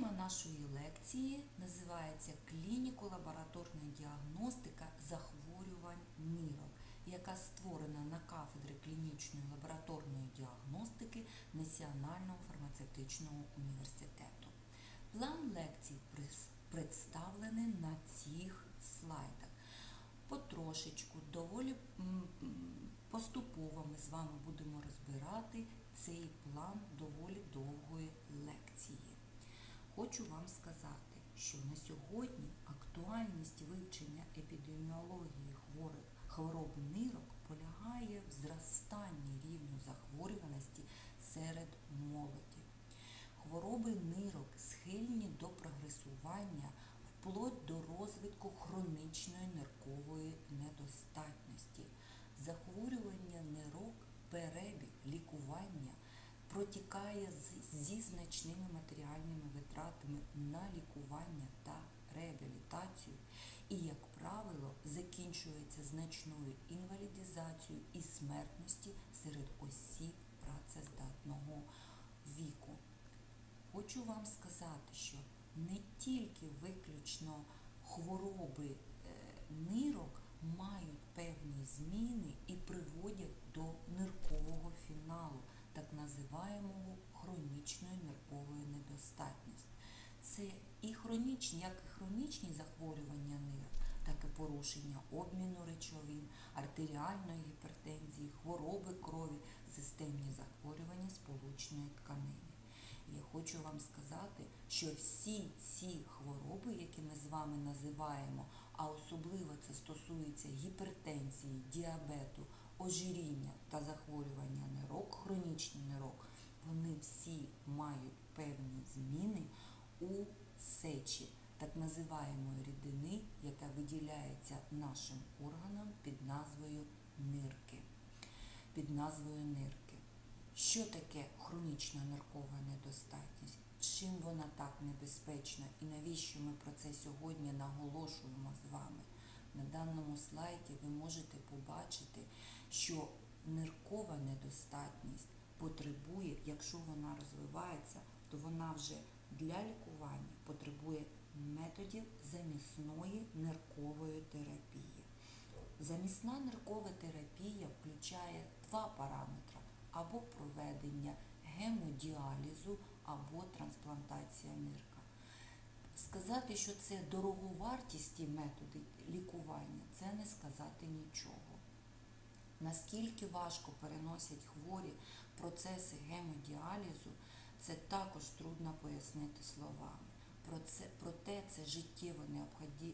Тема нашої лекції називається Клініко-лабораторна діагностика захворювань нирок, яка створена на кафедрі клінічної лабораторної діагностики Національного фармацевтичного університету. План лекцій представлений на цих слайдах. Потрошечку, доволі поступово ми з вами будемо розбирати цей план доволі довгої лекції. Хочу вам сказати, що на сьогодні актуальність вивчення епідеміології хворих хвороб нирок полягає в зростанні рівню захворюваності серед молоді. Хвороби нирок схильні до прогресування вплоть до розвитку хронічної ниркової недостатності. Захворювання нирок, перебіг, лікування протікає зі значними матеріальними витратами на лікування та реабілітацію і, як правило, закінчується значною інвалідизацією і смертності серед осіб працездатного віку. Хочу вам сказати, що не тільки виключно хвороби е, нирок мають певні зміни і приводять до ниркового фіналу, так називаємого хронічної ниркової недостатності. Це і хронічні, як і хронічні захворювання нирок, так і порушення обміну речовин, артеріальної гіпертензії, хвороби крові, системні захворювання сполучної тканини. Я хочу вам сказати, що всі ці хвороби, які ми з вами називаємо, а особливо це стосується гіпертензії, діабету, ожиріння та захворювання нирок, хронічні нирок, вони всі мають певні зміни у сечі, так називаємої рідини, яка виділяється нашим органам під назвою нирки. Під назвою нирки. Що таке хронічна ниркова недостатність? Чим вона так небезпечна і навіщо ми про це сьогодні наголошуємо з вами? На даному слайді ви можете побачити, що ниркова недостатність потребує, якщо вона розвивається, то вона вже для лікування потребує методів замісної ниркової терапії. Замісна ниркова терапія включає два параметри або проведення гемодіалізу, або трансплантація нирка. Сказати, що це дороговартісті методи лікування, це не сказати нічого. Наскільки важко переносять хворі процеси гемодіалізу, це також трудно пояснити словами. Проте це життєво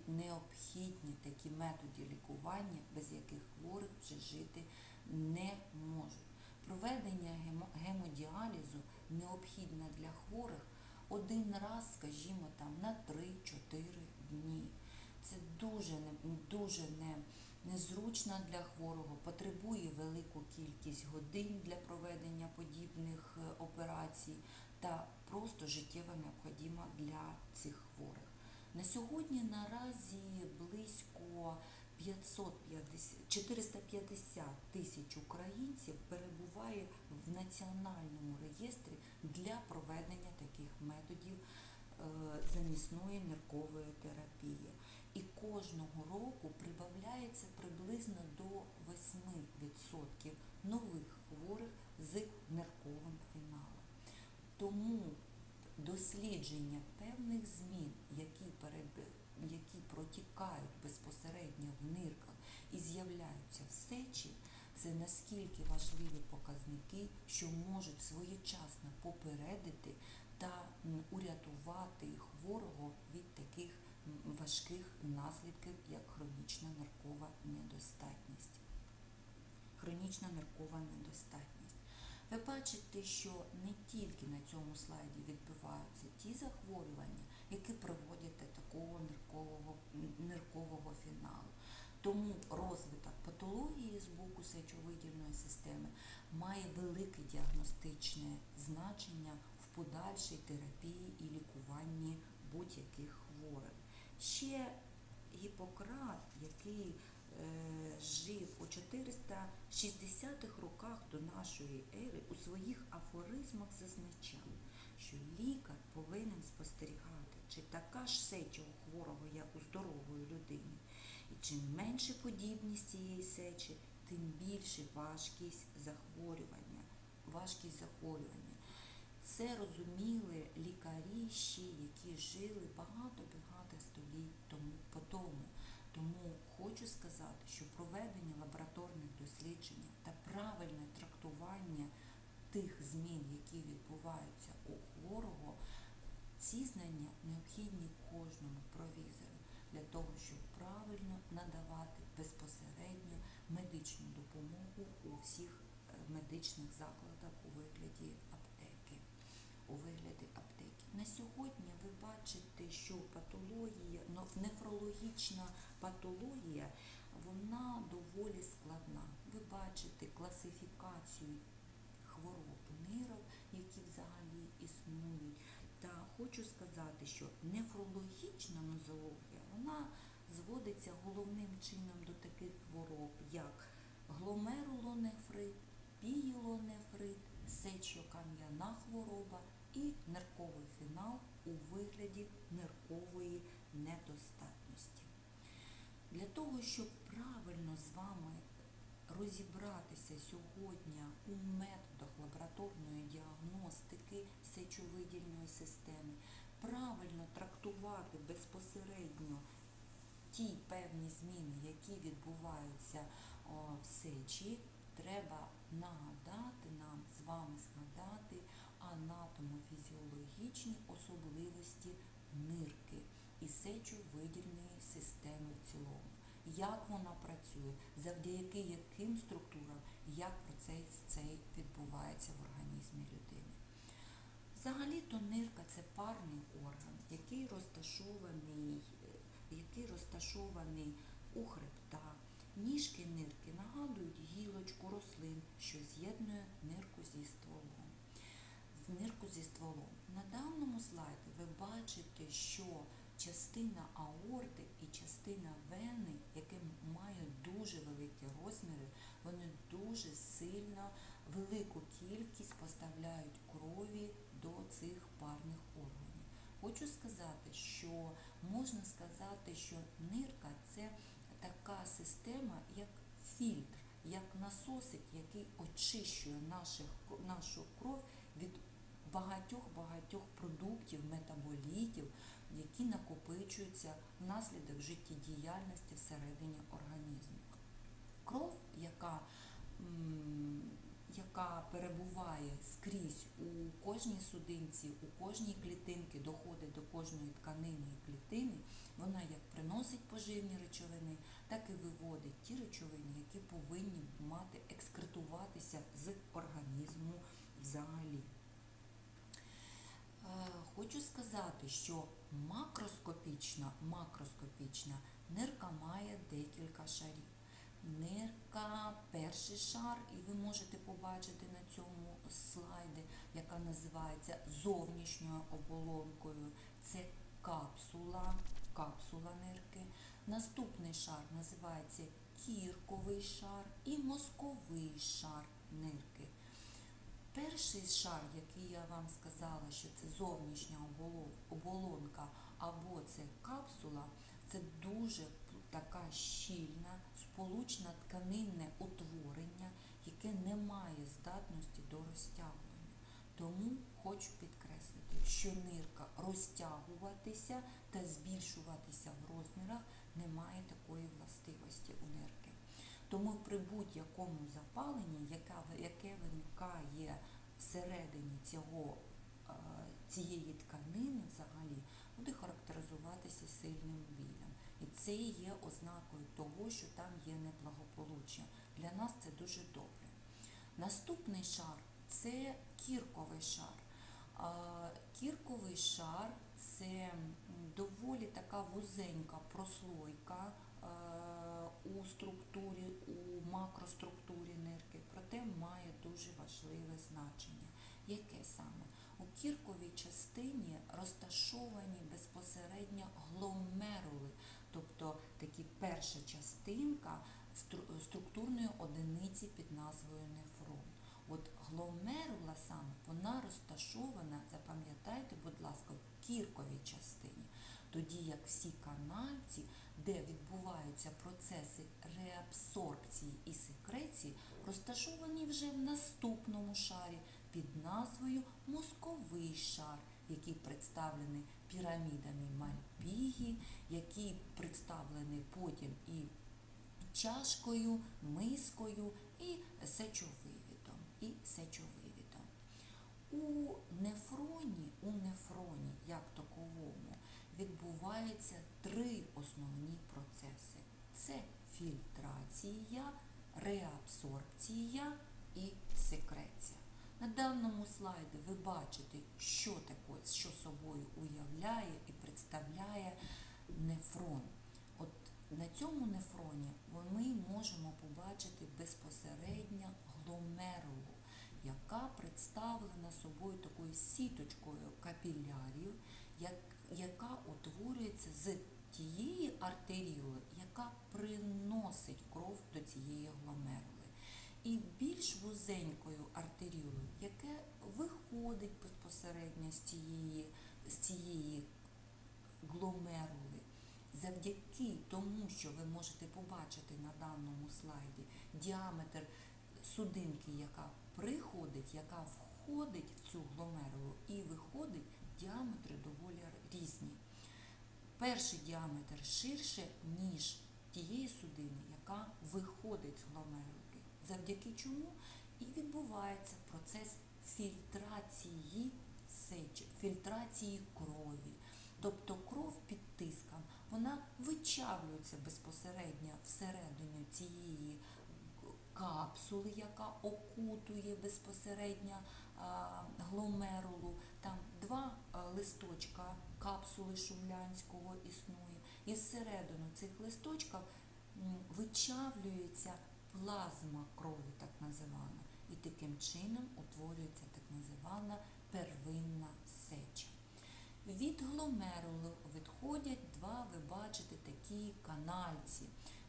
необхідні такі методи лікування, без яких хворих вже жити не можуть. Проведення гемодіалізу необхідне для хворих один раз, скажімо, там на 3-4 дні. Це дуже дуже не, незручно для хворого, потребує велику кількість годин для проведення подібних е, операцій та просто життєво необхідна для цих хворих. На сьогодні наразі близько 550, 450 тисяч українців перебуває в національному реєстрі для проведення таких методів е, замісної ниркової терапії. І кожного року прибавляється приблизно до 8% нових хворих з нирковим фіналом. Тому дослідження певних змін, які, переб... які протікають безпосередньо в нирках і з'являються в сечі, це наскільки важливі показники, що можуть своєчасно попередити та урятувати хворого від таких важких наслідків, як хронічна ниркова недостатність. Хронічна ниркова недостатність. Ви бачите, що не тільки на цьому слайді відбуваються ті захворювання, які приводять до такого ниркового, ниркового фіналу. Тому розвиток патології з боку сечовидільної системи має велике діагностичне значення в подальшій терапії і лікуванні будь-яких хворих. Ще Гіппократ, який е, жив у 460-х роках до нашої ери, у своїх афоризмах зазначав, що лікар повинен спостерігати, чи така ж сеча у хворого, як у здорової людини. І чим менше подібність цієї сечі, тим більше важкість захворювання. Важкість захворювання. Це розуміли лікарі ще, які жили багато-багато століть тому по тому. Тому хочу сказати, що проведення лабораторних досліджень та правильне трактування тих змін, які відбуваються у хворого, ці знання необхідні кожному провізору для того, щоб правильно надавати безпосередньо медичну допомогу у всіх е, медичних закладах у вигляді аптеки. У вигляді аптеки. На сьогодні ви бачите, що патологія, нефрологічна патологія, вона доволі складна. Ви бачите класифікацію хвороб нирок, які взагалі існують. Та хочу сказати, що нефрологічна нозологія, вона зводиться головним чином до таких хвороб, як гломерулонефрит, пієлонефрит, сечокам'яна хвороба і нирковий фінал у вигляді ниркової недостатності. Для того, щоб правильно з вами розібратися сьогодні у методах лабораторної діагностики сечовидільної системи, правильно трактувати безпосередньо ті певні зміни, які відбуваються в сечі, треба нагадати нам з вами згадати анатомофізіологічні особливості нирки і сечовидільної системи в цілому. Як вона працює, завдяки яким структурам, як процес цей відбувається в організмі людини. Взагалі-то нирка це парний орган, який розташований, який розташований у хребта. Ніжки нирки нагадують гілочку рослин, що з'єднує нирку зі стволом. Нирку зі стволом. На даному слайді ви бачите, що частина аорти і частина вени, які мають дуже великі розміри, вони дуже сильно, велику кількість поставляють крові до цих парних органів. Хочу сказати, що можна сказати, що нирка це така система, як фільтр, як насосик, який очищує наших, нашу кров від багатьох-багатьох продуктів, метаболітів, які накопичуються внаслідок життєдіяльності всередині організму. Кров, яка яка перебуває скрізь у кожній судинці, у кожній клітинці, доходить до кожної тканини і клітини, вона як приносить поживні речовини, так і виводить ті речовини, які повинні мати екскретуватися з організму взагалі. Хочу сказати, що макроскопічна, макроскопічна нирка має декілька шарів. Нирка перший шар, і ви можете побачити на цьому слайді, яка називається зовнішньою оболонкою. Це капсула, капсула нирки. Наступний шар називається кірковий шар і мозковий шар нирки. Перший шар, який я вам сказала, що це зовнішня оболонка або це капсула, це дуже така щільна, сполучна тканинне утворення, яке не має здатності до розтягування. Тому хочу підкреслити, що нирка розтягуватися та збільшуватися в розмірах не має такої властивості у нирки. Тому при будь-якому запаленні, яке виникає всередині цього, цієї тканини взагалі, буде характеризуватися сильним білем. І це є ознакою того, що там є неблагополуччя. Для нас це дуже добре. Наступний шар це кірковий шар. Кірковий шар це доволі така вузенька прослойка у структурі, у макроструктурі нирки, проте має дуже важливе значення. Яке саме? У кірковій частині розташовані безпосередньо гломерули, тобто такі перша частинка структурної одиниці під назвою нефрон. От гломерула саме вона розташована запам'ятайте, будь ласка, в кірковій частині. Тоді як всі канальці, де відбуваються процеси реабсорбції і секреції, розташовані вже в наступному шарі під назвою мозковий шар, який представлений пірамідами Мальпігі, який представлений потім і чашкою, мискою і сечовивідом. І сечовивідом. У нефроні, у нефроні, як таковому, відбуваються три основні процеси: це фільтрація, реабсорбція і секреція. На даному слайді ви бачите, що таке, що собою уявляє і представляє нефрон. От на цьому нефроні ми можемо побачити безпосередньо гломерулу, яка представлена собою такою сіточкою капілярів, як, яка утворюється з тієї артеріоли, яка приносить кров до цієї гломерули. І більш вузенькою артеріолою, яке виходить безпосередньо з цієї, з цієї гломерули, завдяки тому, що ви можете побачити на даному слайді діаметр судинки, яка приходить, яка входить в цю гломерулу і виходить, діаметри доволі різні. Перший діаметр ширше, ніж тієї судини, яка виходить з гломерулки. Завдяки чому і відбувається процес фільтрації сечі, фільтрації крові. Тобто кров під тиском, вона вичавлюється безпосередньо всередині цієї капсули, яка окутує безпосередньо гломерулу. Там два листочка капсули Шумлянського існує. І всередину цих листочків вичавлюється плазма крові, так називана. І таким чином утворюється так називана первинна сеча. Від гломерули відходять два, ви бачите, такі канальці.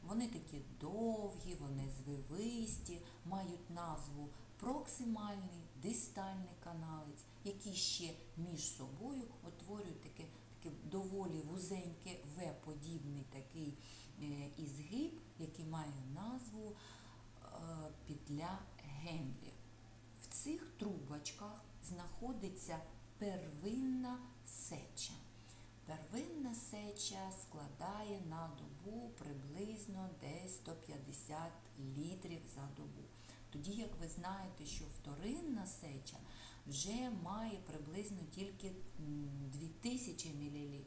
Вони такі довгі, вони звивисті, мають назву проксимальний, дистальний каналець, які ще між собою утворюють таке, таке доволі вузеньке В-подібний такий е, ізгиб, який має назву е, петля Генлі. В цих трубочках знаходиться первинна сеча. Первинна сеча складає на добу приблизно десь 150 літрів за добу. Тоді, як ви знаєте, що вторинна сеча вже має приблизно тільки 2000 мл.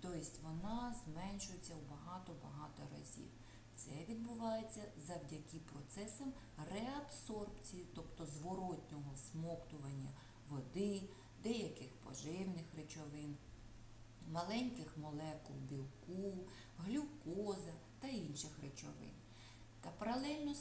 Тобто вона зменшується у багато-багато разів. Це відбувається завдяки процесам реабсорбції, тобто зворотнього смоктування води, деяких поживних речовин, маленьких молекул білку, глюкоза та інших речовин. Та паралельно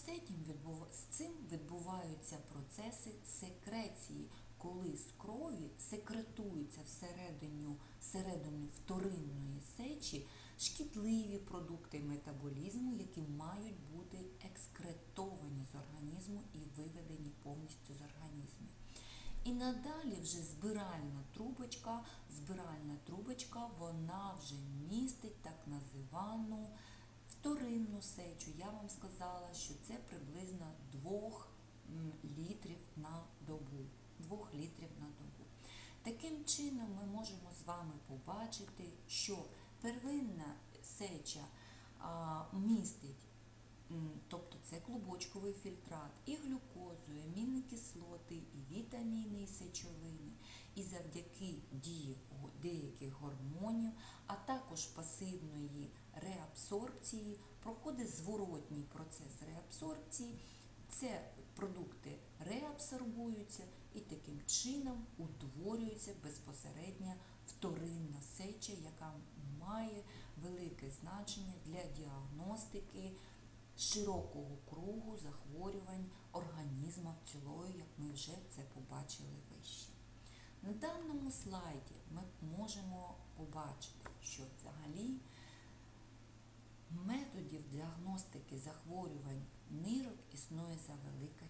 з цим відбуваються процеси секреції, коли з крові секретуються всередину, всередину вторинної сечі шкідливі продукти метаболізму, які мають бути екскретовані з організму і виведені повністю з організму. І надалі вже збиральна трубочка, збиральна трубочка, вона вже містить так називану вторинну сечу. Я вам сказала, що це приблизно 2 літрів на добу. 2 літрів на добу. Таким чином ми можемо з вами побачити, що первинна сеча містить Тобто це клубочковий фільтрат, і глюкозу, і амінні кислоти, і вітаміни, і сечовини, і завдяки дії деяких гормонів, а також пасивної реабсорбції, проходить зворотній процес реабсорбції. Це продукти реабсорбуються і таким чином утворюється безпосередньо вторинна сеча, яка має велике значення для діагностики широкого кругу захворювань організму цілою, як ми вже це побачили вище. На даному слайді ми можемо побачити, що взагалі методів діагностики захворювань нирок існує за велика